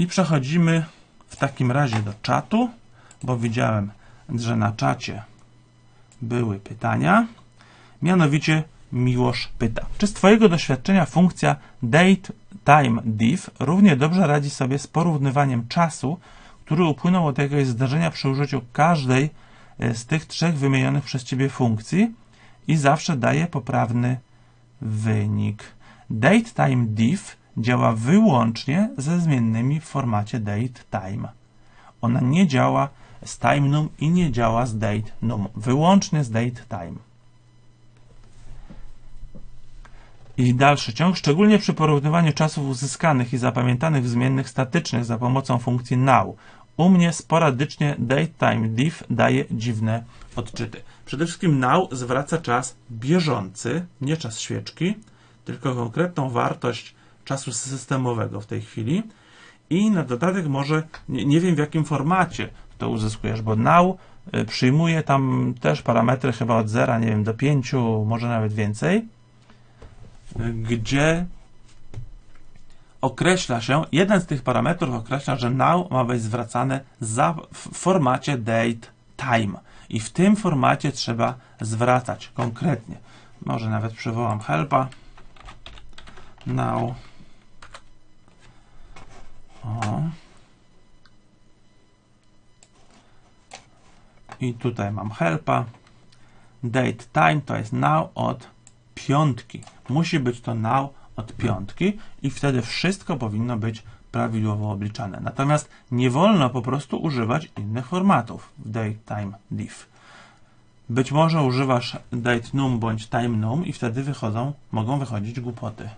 I przechodzimy w takim razie do czatu, bo widziałem, że na czacie były pytania. Mianowicie Miłosz pyta, czy z Twojego doświadczenia funkcja date time diff równie dobrze radzi sobie z porównywaniem czasu, który upłynął od jakiegoś zdarzenia przy użyciu każdej e, z tych trzech wymienionych przez Ciebie funkcji i zawsze daje poprawny wynik. DateTime diff działa wyłącznie ze zmiennymi w formacie datetime. Ona nie działa z timenum i nie działa z datenum. Wyłącznie z datetime. I dalszy ciąg, szczególnie przy porównywaniu czasów uzyskanych i zapamiętanych w zmiennych statycznych za pomocą funkcji now. U mnie sporadycznie datetime diff daje dziwne odczyty. Przede wszystkim now zwraca czas bieżący, nie czas świeczki, tylko konkretną wartość czasu systemowego w tej chwili. I na dodatek może, nie, nie wiem w jakim formacie to uzyskujesz, bo now y, przyjmuje tam też parametry chyba od 0, nie wiem, do 5, może nawet więcej, y, gdzie określa się, jeden z tych parametrów określa, że now ma być zwracane za, w formacie date time. I w tym formacie trzeba zwracać konkretnie. Może nawet przywołam helpa. Now. I tutaj mam helpa. Date time to jest now od piątki. Musi być to now od piątki i wtedy wszystko powinno być prawidłowo obliczane. Natomiast nie wolno po prostu używać innych formatów w datetime diff. Być może używasz date num bądź time num i wtedy wychodzą, mogą wychodzić głupoty.